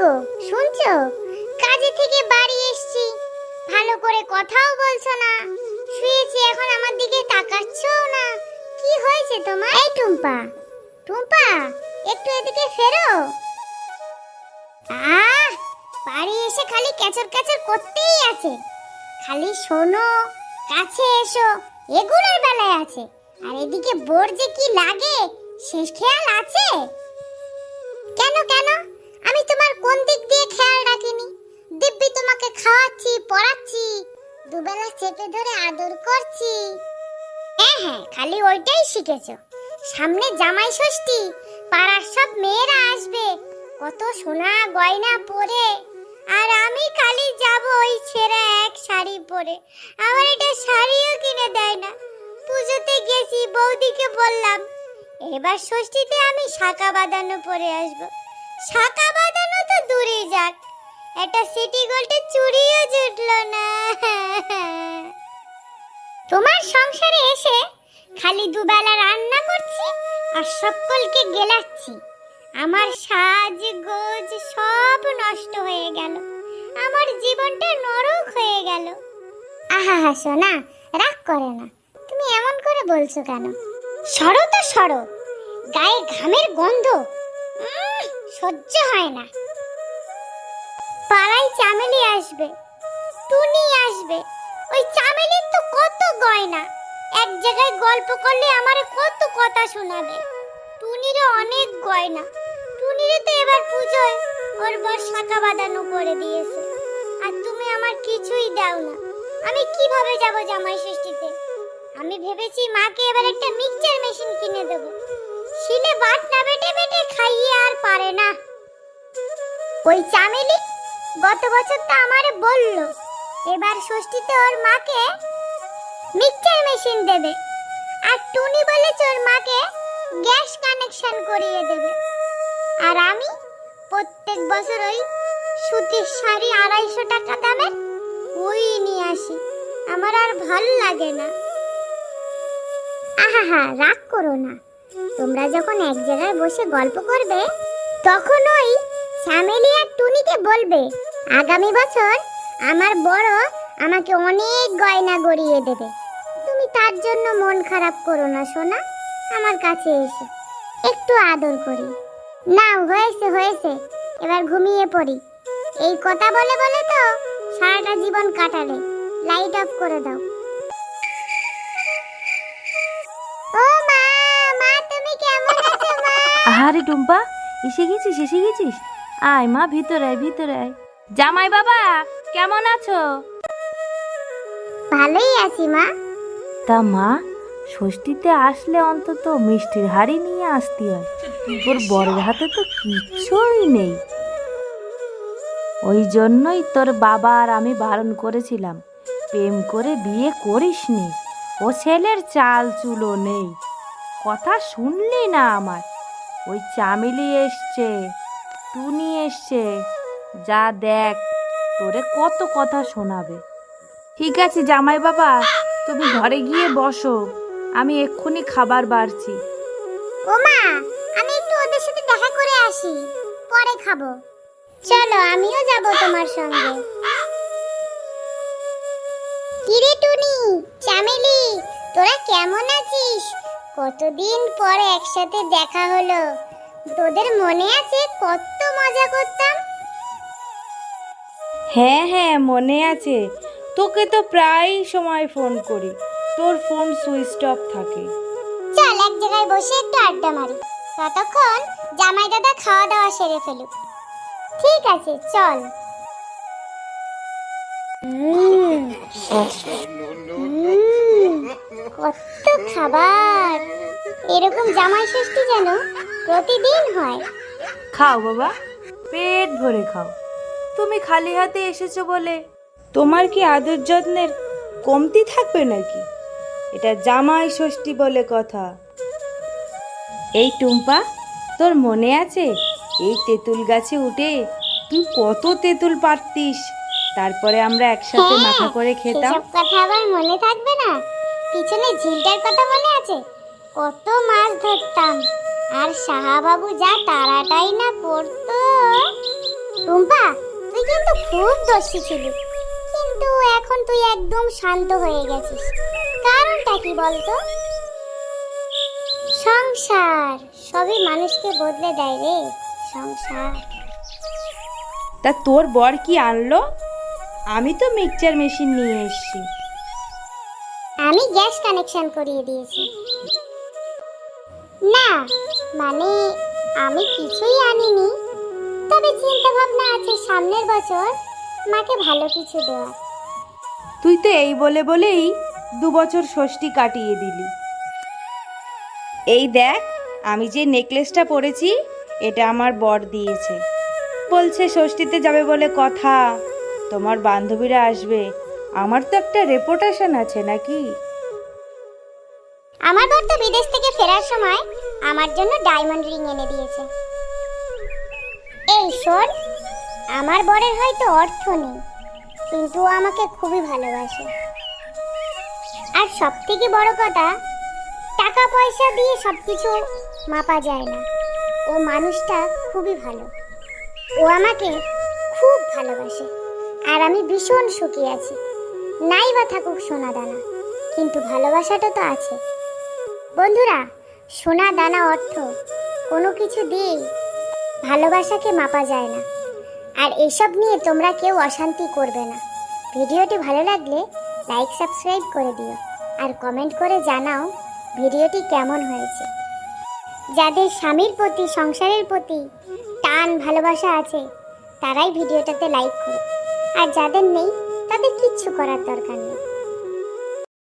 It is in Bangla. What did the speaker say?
গো শুনছো? কাজে থেকে বাড়ি এসছি। ভালো করে কথাও বলছো না। শুয়েছি এখন আমার দিকে তাকাচ্ছও না। কি হয়েছে তোমার? এই টুম্পা। টুম্পা একটু এদিকে ফেরো। আহ বাড়ি এসে খালি ক্যাচর ক্যাচর করতেই আছে। খালি শোনো কাছে এসো এগুলোর বেলায় আছে। আর এদিকে বোর যে কি লাগে শেষ খেয়াল আছে? কেন কেন? আমি তোমার কোন দিক দিয়ে খেয়াল রাখিনি। দিব্যি তোমাকে খাওয়াচ্ছি, পড়াচ্ছি, দুবেলা চেপে ধরে আদর করছি। হ্যাঁ হ্যাঁ খালি ওইটাই শিখেছো। সামনে জামাই ষষ্ঠী, পাড়ার সব মেয়েরা আসবে। কত সোনা গয়না পরে। আর আমি খালি যাব ওই ছেঁড়া এক শাড়ি পরে। আমার এটা শাড়িও কিনে দেয় না। পুজোতে গেছি, বৌদিকে বললাম, এবার ষষ্ঠীতে আমি শাঁকা বাঁধানো পরে আসব। শাঁকা বাঁধানো তো দূরে যাক। একটা সিটি গোল্ডের চুড়িও জুটলো না। তোমার সংসারে এসে খালি দুবেলা রান্না করছি আর সকলকে গেলাচ্ছি। আমার সাজ, গোজ সব নষ্ট হয়ে গেল। আমার জীবনটা নরক হয়ে গেল। আহা হা সোনা, রাগ করে না। তুমি এমন করে বলছো কেন? সরো তো সরো। গায়ে ঘামের গন্ধ। সহ্য হয় না। পাড়ায় চামেলি আসবে, টুনি আসবে। ওই চামেলির তো কত গয়না। এক জায়গায় গল্প করলে আমারে কত কথা শোনাবে। টুনিরও অনেক গয়না। টুনিরে তো এবার পুজোয় ওর বর শাখা বাঁধানো করে দিয়েছে। আর তুমি আমার কিছুই দাও না। আমি কীভাবে যাব জামাই ষষ্ঠীতে? আমি ভেবেছি মাকে এবার একটা মিক্সচার মেশিন কিনে দেব। ওই চামেলি গত বছর তো আমারে বলল, এবার ষষ্ঠীতে ওর মাকে মিক্সচার মেশিন দেবে আর টুনি বলেছে ওর মাকে গ্যাস কানেকশন করিয়ে দেবে। আর আমি প্রত্যেক বছর ওই সুতির শাড়ি আড়াইশো টাকা দামের ওই নিয়ে আসি, আমার আর ভালো লাগে না। আহা হা রাগ করো না। তোমরা যখন এক জায়গায় বসে গল্প করবে, তখন ওই শ্যামেলি আর টুনিকে বলবে, আগামী বছর আমার বড় আমাকে অনেক গয়না গড়িয়ে দেবে। তুমি তার জন্য মন খারাপ করো না, সোনা। আমার কাছে এসে। একটু আদর করি। না, হয়েছে হয়েছে। এবার ঘুমিয়ে পড়ি। এই কথা বলে বলে তো সারাটা জীবন কাটালে। লাইট অফ করে দাও। ও মা মা, তুমি কেমন আছো, মা? আরে টুম্পা, এসে গেছিস এসে গেছিস? আয় মা ভিতরে আয় ভিতরে আয়। জামাই বাবা কেমন আছো? ভালোই আছি মা। তা মা ষষ্ঠীতে আসলে অন্তত মিষ্টির হাড়ি নিয়ে আসতে হয়। তোর বরের হাতে তো কিচ্ছুই নেই। ওই জন্যই তোর বাবা আর আমি বারণ করেছিলাম। প্রেম করে বিয়ে করিসনি। ও ছেলের চাল চুলো নেই। কথা শুনলি না আমার? ওই চামেলি এসছে। টুনি এসছে যা দেখ তোরে কত কথা শোনাবে ঠিক আছে জামাই বাবা তুমি ঘরে গিয়ে বসো আমি এক্ষুনি খাবার বাড়ছি ও মা আমি একটু ওদের সাথে দেখা করে আসি, পরে খাব। চলো, আমিও যাব তোমার সঙ্গে। কিরে টুনি, চামেলি, তোরা কেমন আছিস? কতদিন পরে একসাথে দেখা হলো। তোদের মনে আছে কত মজা করতাম? হ্যাঁ হ্যাঁ মনে আছে। তোকে তো প্রায় সময় ফোন করি। তোর ফোন সুইচ অফ থাকে। চল এক জায়গায় বসে একটু আড্ডা মারি। ততক্ষণ জামাই দাদা খাওয়া দাওয়া সেরে ফেলুক। ঠিক আছে চল। উম, কত খাবার। এরকম জামাই ষষ্ঠী যেন প্রতিদিন হয়। খাও বাবা পেট ভরে খাও। তুমি খালি হাতে এসেছ বলে তোমার কি আদর যত্নের কমতি থাকবে নাকি? এটা জামাই ষষ্ঠী বলে কথা। এই টুম্পা তোর মনে আছে? এই তেঁতুল গাছে উঠে তুই কত তেঁতুল পারতিস তারপরে আমরা একসাথে হ্যাঁ, মাখা করে খেতাম। কথা আবার মনে থাকবে না? পিছনে ঝিলটার কথা মনে আছে? কত মাছ ধরতাম। আর সাহাবাবু যা তাড়াটাই না পড়তো। টুম্পা, তুই কিন্তু খুব দোষী ছিলি। কিন্তু এখন তুই একদম শান্ত হয়ে গেছিস। কারণটা কি বলতো? সংসার। সবই মানুষকে বদলে দেয় রে। সংসার। তা তোর বর কি আনলো? আমি তো মিক্সচার মেশিন নিয়ে এসেছি। আমি গ্যাস কানেকশন করিয়ে দিয়েছি। না মানে আমি কিছুই আনিনি। তবে চিন্তা ভাবনা আছে, সামনের বছর মাকে ভালো কিছু দেওয়া তুই তো এই বলে বলেই দু বছর ষষ্ঠী কাটিয়ে দিলি। এই দেখ, আমি যে নেকলেসটা পরেছি, এটা আমার বর দিয়েছে। বলছে ষষ্ঠীতে যাবে বলে কথা, তোমার বান্ধবীরা আসবে। আমার তো একটা রেপুটেশন আছে নাকি? আমার বর তো বিদেশ থেকে ফেরার সময় আমার জন্য ডায়মন্ড রিং এনে দিয়েছে। এই শোন, আমার বরের হয়তো অর্থ নেই, কিন্তু ও আমাকে খুবই ভালোবাসে। আর সব থেকে বড় কথা, টাকা পয়সা দিয়ে সব কিছু মাপা যায় না। ও মানুষটা খুবই ভালো। ও আমাকে খুব ভালোবাসে, আর আমি ভীষণ সুখী আছি। নাই বা থাকুক সোনা দানা, কিন্তু ভালোবাসাটা তো আছে। বন্ধুরা, সোনা দানা অর্থ কোনো কিছু দিয়েই ভালোবাসাকে মাপা যায় না। আর এসব নিয়ে তোমরা কেউ অশান্তি করবে না। ভিডিওটি ভালো লাগলে লাইক, সাবস্ক্রাইব করে দিও আর কমেন্ট করে জানাও ভিডিওটি কেমন হয়েছে। যাদের স্বামীর প্রতি, সংসারের প্রতি টান, ভালোবাসা আছে, তারাই ভিডিওটাতে লাইক করো। আর যাদের নেই তাদের কিচ্ছু করার দরকার নেই।